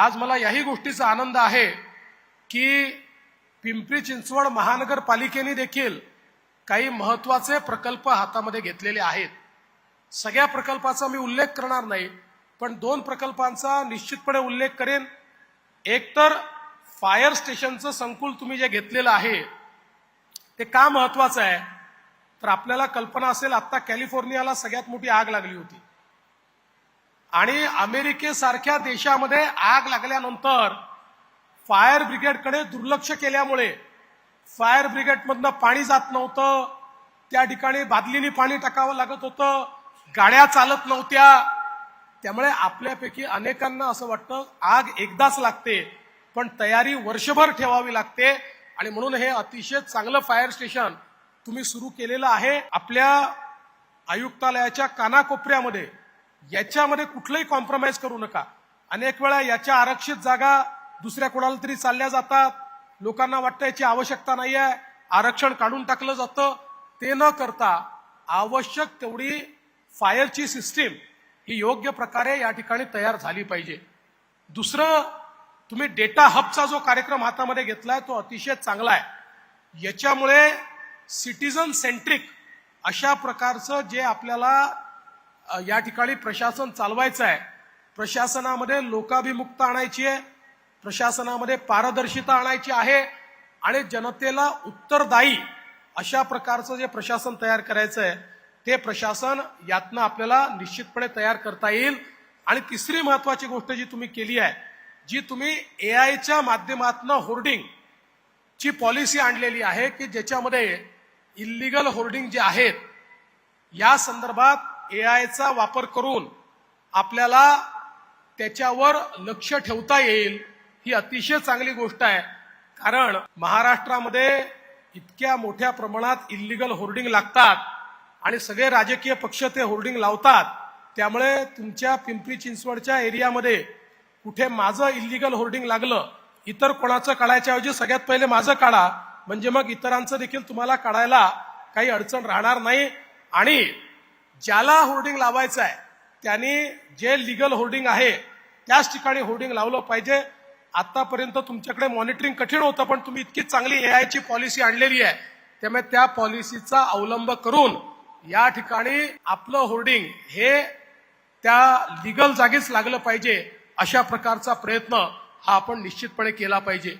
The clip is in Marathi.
आज मला याही गोष्टीचा आनंद आहे की पिंपरी चिंचवड महानगरपालिकेने देखील काही महत्त्वाचे प्रकल्प हातामध्ये घेतलेले आहेत. सगळ्या प्रकल्पाचा मी उल्लेख करणार नाही पण दोन प्रकल्पांचा निश्चितपणे उल्लेख करेन. एकतर फायर स्टेशनचं संकुल तुम्ही जे घेतलेलं आहे ते का महत्वाचं आहे? तर आपल्याला कल्पना असेल आत्ता कॅलिफोर्नियाला सगळ्यात मोठी आग लागली होती. आणि अमेरिकेसारख्या देशामध्ये आग लागल्यानंतर फायर ब्रिगेडकडे दुर्लक्ष केल्यामुळे फायर ब्रिगेडमधनं पाणी जात नव्हतं. त्या ठिकाणी बादलीने पाणी टाकावं लागत होतं. गाड्या चालत नव्हत्या. त्यामुळे आपल्यापैकी अनेकांना असं वाटतं आग एकदाच लागते पण तयारी वर्षभर ठेवावी लागते. आणि म्हणून हे अतिशय चांगलं फायर स्टेशन तुम्ही सुरू केलेलं आहे. आपल्या आयुक्तालयाच्या कानाकोपऱ्यामध्ये याच्यामध्ये कुठलंही कॉम्प्रोमाइज करू नका. अनेक वेळा याच्या आरक्षित जागा दुसऱ्या कोणाला तरी चालल्या जातात. लोकांना वाटतं याची आवश्यकता नाही आहे आरक्षण काढून टाकलं जातं. ते न करता आवश्यक तेवढी फायरची सिस्टीम ही योग्य प्रकारे या ठिकाणी तयार झाली पाहिजे. दुसरं तुम्ही डेटा हबचा जो कार्यक्रम हातामध्ये घेतलाय तो अतिशय चांगला आहे. याच्यामुळे सिटीजन सेंट्रिक अशा प्रकारचं जे आपल्याला या ठिकाणी प्रशासन चालवायचं आहे. प्रशासनामध्ये लोकाभिमुखता आणायची आहे. प्रशासनामध्ये पारदर्शिता आणायची आहे आणि जनतेला उत्तरदायी अशा प्रकारचं जे प्रशासन तयार करायचं आहे ते प्रशासन यातनं आपल्याला निश्चितपणे तयार करता येईल. आणि तिसरी महत्वाची गोष्ट जी तुम्ही केली आहे जी तुम्ही ए आयच्या माध्यमातून होर्डिंग ची पॉलिसी आणलेली आहे की ज्याच्यामध्ये इल्लिगल होर्डिंग जे आहेत या संदर्भात ए आयचा वापर करून आपल्याला त्याच्यावर लक्ष ठेवता येईल ही अतिशय चांगली गोष्ट आहे. कारण महाराष्ट्रामध्ये इतक्या मोठ्या प्रमाणात इल्लिगल होर्डिंग लागतात आणि सगळे राजकीय पक्ष ते होर्डिंग लावतात. त्यामुळे तुमच्या पिंपरी चिंचवडच्या एरियामध्ये कुठे माझं इल्लिगल होर्डिंग लागलं इतर कोणाचं काढायच्याऐवजी सगळ्यात पहिले माझं काढा. म्हणजे मग इतरांचं देखील तुम्हाला काढायला काही अडचण राहणार नाही. आणि ज्याला होर्डिंग लावायचं आहे त्यांनी जे लिगल होर्डिंग आहे त्याच ठिकाणी होर्डिंग लावलं पाहिजे. आतापर्यंत तुमच्याकडे मॉनिटरिंग कठीण होतं पण तुम्ही इतकी चांगली ए आयची पॉलिसी आणलेली आहे त्यामुळे त्या पॉलिसीचा अवलंब करून या ठिकाणी आपलं होर्डिंग हे त्या लिगल जागीच लागलं पाहिजे अशा प्रकारचा प्रयत्न हा आपण निश्चितपणे केला पाहिजे.